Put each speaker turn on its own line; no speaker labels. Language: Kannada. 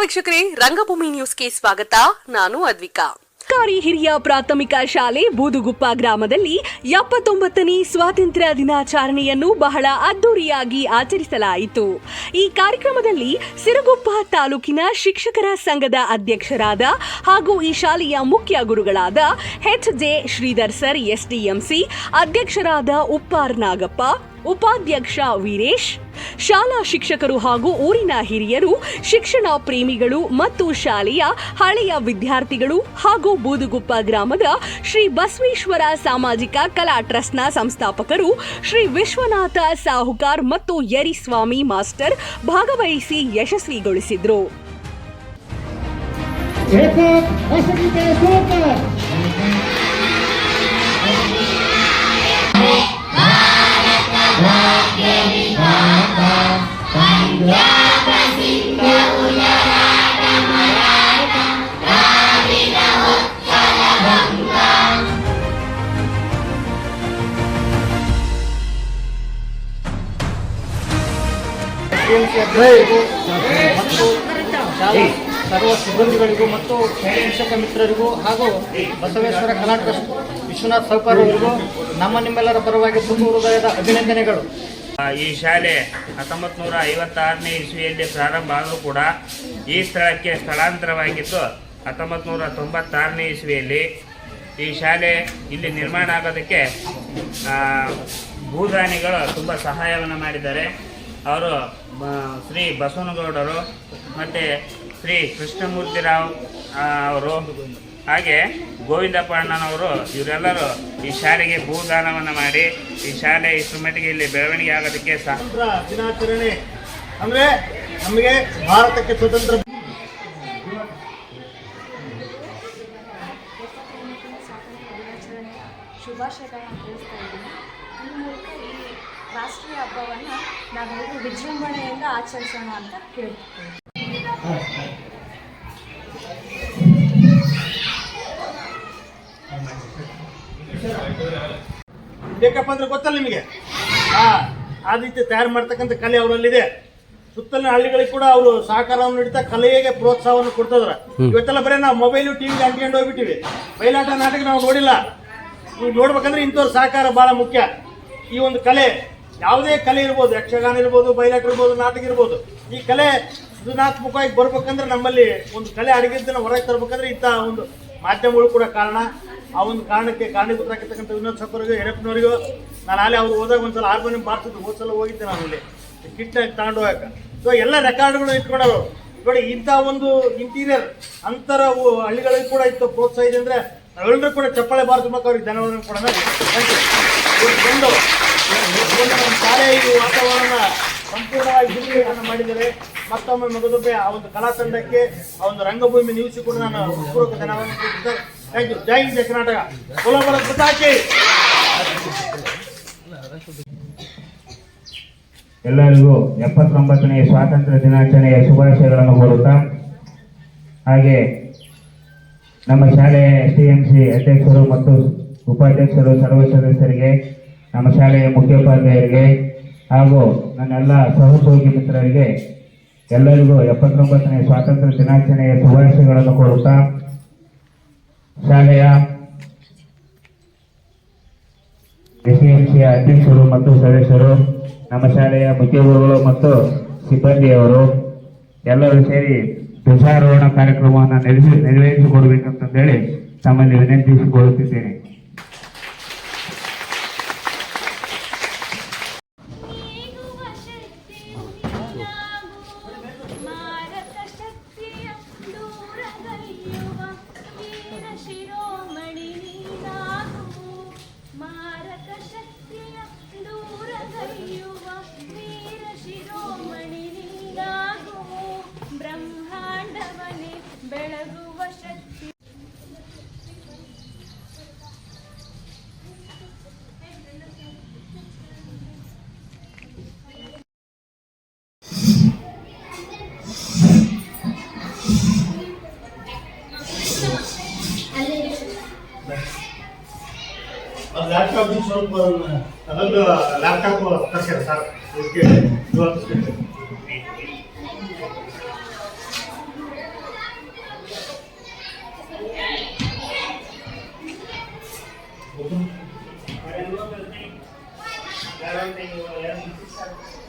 ವೀಕ್ಷಕರೇ, ರಂಗಭೂಮಿ ನ್ಯೂಸ್ಗೆ ಸ್ವಾಗತ. ನಾನು ಅದ್ವಿಕಾ.
ಸರ್ಕಾರಿ ಹಿರಿಯ ಪ್ರಾಥಮಿಕ ಶಾಲೆ ಬೂದುಗುಪ್ಪ ಗ್ರಾಮದಲ್ಲಿ ಎಪ್ಪತ್ತೊಂಬತ್ತನೇ ಸ್ವಾತಂತ್ರ್ಯ ದಿನಾಚರಣೆಯನ್ನು ಬಹಳ ಅದ್ದೂರಿಯಾಗಿ ಆಚರಿಸಲಾಯಿತು. ಈ ಕಾರ್ಯಕ್ರಮದಲ್ಲಿ ಸಿರುಗುಪ್ಪ ತಾಲೂಕಿನ ಶಿಕ್ಷಕರ ಸಂಘದ ಅಧ್ಯಕ್ಷರಾದ ಹಾಗೂ ಈ ಶಾಲೆಯ ಮುಖ್ಯ ಗುರುಗಳಾದ H J Sridhar sir SDMC ಅಧ್ಯಕ್ಷರಾದ ಉಪ್ಪಾರ್ ನಾಗಪ್ಪ ಉಪಾಧ್ಯಕ್ಷ ವೀರೇಶ್, ಶಾಲಾ ಶಿಕ್ಷಕರು ಹಾಗೂ ಊರಿನ ಹಿರಿಯರು, ಶಿಕ್ಷಣ ಪ್ರೇಮಿಗಳು ಮತ್ತು ಶಾಲೆಯ ಹಳೆಯ ವಿದ್ಯಾರ್ಥಿಗಳು ಹಾಗೂ ಬೂದುಗುಪ್ಪ ಗ್ರಾಮದ ಶ್ರೀ ಬಸವೇಶ್ವರ ಸಾಮಾಜಿಕ ಕಲಾ ಟ್ರಸ್ಟ್ನ ಸಂಸ್ಥಾಪಕರು ಶ್ರೀ ವಿಶ್ವನಾಥ ಸಾಹುಕಾರ್ ಮತ್ತು ಯರಿಸ್ವಾಮಿ ಮಾಸ್ಟರ್ ಭಾಗವಹಿಸಿ ಯಶಸ್ವಿಗೊಳಿಸಿದ್ರು.
ಸರ್ವ ಸಿಬ್ಬಂದಿಗಳಿಗೂ ಮತ್ತು ಶಿಕ್ಷಕ ಮಿತ್ರರಿಗೂ ಹಾಗೂ ಬಸವೇಶ್ವರ ಕರ್ನಾಟಕ ವಿಶ್ವನಾಥ್ ಸೌಕರ್ ಅವರಿಗೂ ನಮ್ಮ ನಿಮ್ಮೆಲ್ಲರ ಪರವಾಗಿ ತುಂಬ ಹೃದಯದ ಅಭಿನಂದನೆಗಳು.
ಈ ಶಾಲೆ ಹತ್ತೊಂಬತ್ತು ನೂರ ಐವತ್ತಾರನೇ ಇಸ್ವಿಯಲ್ಲಿ ಪ್ರಾರಂಭ ಆದರೂ ಕೂಡ ಈ ಸ್ಥಳಕ್ಕೆ ಸ್ಥಳಾಂತರವಾಗಿತ್ತು. ಹತ್ತೊಂಬತ್ತು ನೂರ ತೊಂಬತ್ತಾರನೇ ಇಸ್ವಿಯಲ್ಲಿ ಈ ಶಾಲೆ ಇಲ್ಲಿ ನಿರ್ಮಾಣ ಆಗೋದಕ್ಕೆ ಭೂದಾನಿಗಳು ತುಂಬ ಸಹಾಯವನ್ನು ಮಾಡಿದ್ದಾರೆ. ಅವರು ಶ್ರೀ ಬಸವನಗೌಡರು ಮತ್ತು ಶ್ರೀ ಕೃಷ್ಣಮೂರ್ತಿರಾವ್ ರಾವ್ ಅವರು. ಹಾಗೆ ಗೋವಿಂದಪ್ಪ ಅಣ್ಣನವರು ಇವರೆಲ್ಲರೂ ಈ ಶಾಲೆಗೆ ಭೂದಾನವನ್ನು ಮಾಡಿ ಈ ಶಾಲೆ ಇಷ್ಟು ಮಟ್ಟಿಗೆ ಇಲ್ಲಿ ಬೆಳವಣಿಗೆ ಆಗೋದಕ್ಕೆ
ಸ್ವಾತಂತ್ರ್ಯ ದಿನಾಚರಣೆ. ಅಂದರೆ ನಮಗೆ ಭಾರತಕ್ಕೆ ಸ್ವತಂತ್ರ
ಶುಭಾಶಯಗಳನ್ನು ಶುಭಾಶಯಗಳನ್ನ ತಿಳಿಸ್ತಾ ಇದ್ದೀನಿ. ಈ ಮೂಲಕ ಈ ರಾಷ್ಟ್ರೀಯ ಹಬ್ಬವನ್ನು ನಾವೆಲ್ಲರೂ ವಿಜೃಂಭಣೆಯಿಂದ ಆಚರಿಸೋಣ ಅಂತ ಕೇಳ್ತೀವಿ
ಬೇಕಪ್ಪ ಅಂದ್ರೆ ಗೊತ್ತಲ್ಲ ನಿಮಗೆ? ಹಾ ಆ ರೀತಿ ತಯಾರು ಮಾಡ್ತಕ್ಕಂಥ ಕಲೆ ಅವರಲ್ಲಿದೆ. ಸುತ್ತಲಿನ ಹಳ್ಳಿಗಳಿಗೆ ಕೂಡ ಅವರು ಸಹಕಾರವನ್ನು ನೀಡ್ತಾ ಕಲೆಗೆ ಪ್ರೋತ್ಸಾಹವನ್ನು ಕೊಡ್ತಿದ್ರ. ಇವತ್ತೆಲ್ಲ ಬರೀ ನಾವು ಮೊಬೈಲು ಟಿವಿಗೆ ಅಂಟ್ಕೊಂಡು ಹೋಗ್ಬಿಟ್ಟಿವಿ. ಬಯಲಾಟ ನಾಟಕ ನಾವು ನೋಡಿಲ್ಲ. ನೀವು ನೋಡ್ಬೇಕಂದ್ರೆ ಇಂಥವ್ರ ಸಹಕಾರ ಬಹಳ ಮುಖ್ಯ. ಈ ಒಂದು ಕಲೆ ಯಾವುದೇ ಕಲೆ ಇರ್ಬೋದು ಯಕ್ಷಗಾನ ಇರ್ಬೋದು ಬಯಲಾಟ ಇರ್ಬೋದು ನಾಟಕ ಇರ್ಬೋದು ಈ ಕಲೆ ಸೃಜನಾತ್ಮಕವಾಗಿ ಬರ್ಬೇಕಂದ್ರೆ ನಮ್ಮಲ್ಲಿ ಒಂದು ಕಲೆ ಅಡಗಿದ್ದನ್ನು ಹೊರಗೆ ತರ್ಬೇಕಂದ್ರೆ ಇಂಥ ಒಂದು ಮಾಧ್ಯಮಗಳು ಕೂಡ ಕಾರಣ. ಆ ಒಂದು ಕಾರಣಕ್ಕೆ ಕಾರಣೀಭೂತರಾಗಿರ್ತಕ್ಕಂಥ ವಿನೋದ್ ಸಕ್ಕರಿಗೂ ಯರಪ್ಪನವರಿಗೂ ನಾನು ಅಲ್ಲಿ ಅವ್ರು ಹೋದಾಗ ಒಂದ್ಸಲ ಹಾರ್ಮೋನಿಯಂ ಬಾರಿಸಿದ್ರು ಹೋದ ಸಲ ಹೋಗಿದ್ದೆ ನಾನು ಇಲ್ಲಿ ಕಿಟ್ನ ತಗೊಂಡು ಹೋಗಕ್ಕೆ ಸೊ ಎಲ್ಲ ರೆಕಾರ್ಡ್ಗಳು ಇಟ್ಕೊಂಡವರು. ನೋಡಿ, ಇಂಥ ಒಂದು ಇಂಟೀರಿಯರ್ ಅಂತರ ಹಳ್ಳಿಗಳಿಗೆ ಕೂಡ ಇತ್ತು ಪ್ರೋತ್ಸಾಹ ಇದೆ ಅಂದ್ರೆ ನಾವೆಲ್ಲರೂ ಕೂಡ ಚಪ್ಪಾಳೆ ಬಾರಿಸ್ಬೇಕು ಅವ್ರಿಗೆ ಧನ್ಯವಾದ ಕೊಡೋಣ. ನಮ್ಮ ಶಾಲೆ ಈ ವಾತಾವರಣ ಸಂಪೂರ್ಣವಾಗಿ ಬಿಡುಗಡೆಯನ್ನು ಮಾಡಿದ್ದಾರೆ. ಮತ್ತೊಮ್ಮೆ ಮಗದೊಬ್ಬೆ ಆ ಒಂದು ಕಲಾ ತಂಡಕ್ಕೆ, ಆ ಒಂದು ರಂಗಭೂಮಿ ನ್ಯೂಸ್ ಕೂಡ ನಾನು ಪೂರ್ವಕ ಧನ್ಯವಾದ
ಎಲ್ಲರಿಗೂ ಎಪ್ಪತ್ತೊಂಬತ್ತನೇ ಸ್ವಾತಂತ್ರ್ಯ ದಿನಾಚರಣೆಯ ಶುಭಾಶಯಗಳನ್ನು ಕೋರುತ್ತಾ, ಹಾಗೆ ನಮ್ಮ ಶಾಲೆಯ ಟಿ ಎಂ ಸಿ ಅಧ್ಯಕ್ಷರು ಮತ್ತು ಉಪಾಧ್ಯಕ್ಷರು, ಸರ್ವ ಸದಸ್ಯರಿಗೆ, ನಮ್ಮ ಶಾಲೆಯ ಮುಖ್ಯೋಪಾಧ್ಯಾಯರಿಗೆ ಹಾಗೂ ನನ್ನೆಲ್ಲ ಸಹೋದ್ಯೋಗಿ ಮಿತ್ರರಿಗೆ ಎಲ್ಲರಿಗೂ ಎಪ್ಪತ್ತೊಂಬತ್ತನೇ ಸ್ವಾತಂತ್ರ್ಯ ದಿನಾಚರಣೆಯ ಶುಭಾಶಯಗಳನ್ನು ಕೋರುತ್ತಾ ಶಾಲೆಯ ಎಸ್ಡಿಎಂಸಿಯ ಅಧ್ಯಕ್ಷರು ಮತ್ತು ಸದಸ್ಯರು, ನಮ್ಮ ಶಾಲೆಯ ಮುಖ್ಯಗುರುಗಳು ಮತ್ತು ಸಿಬ್ಬಂದಿಯವರು ಎಲ್ಲರೂ ಸೇರಿ ಧ್ವಜಾರೋಹಣ ಕಾರ್ಯಕ್ರಮವನ್ನು ನೆರವೇರಿಸಿ ನೆರವೇರಿಸಿಕೊಡ್ಬೇಕಂತಂದೇಳಿ ತಮ್ಮಲ್ಲಿ ವಿನಂತಿಸಿಕೊಳ್ಳುತ್ತಿದ್ದೇನೆ.
ಲ್ಯಾಪ್ಟಾಪ್ ಶೋರೂಮ್ ಅದೊಂದು ಲ್ಯಾಪ್ಟಾಪ್ ಕಳಿಸ್ಯಾರ ಸರ್ ಓಕೆ Thank
you.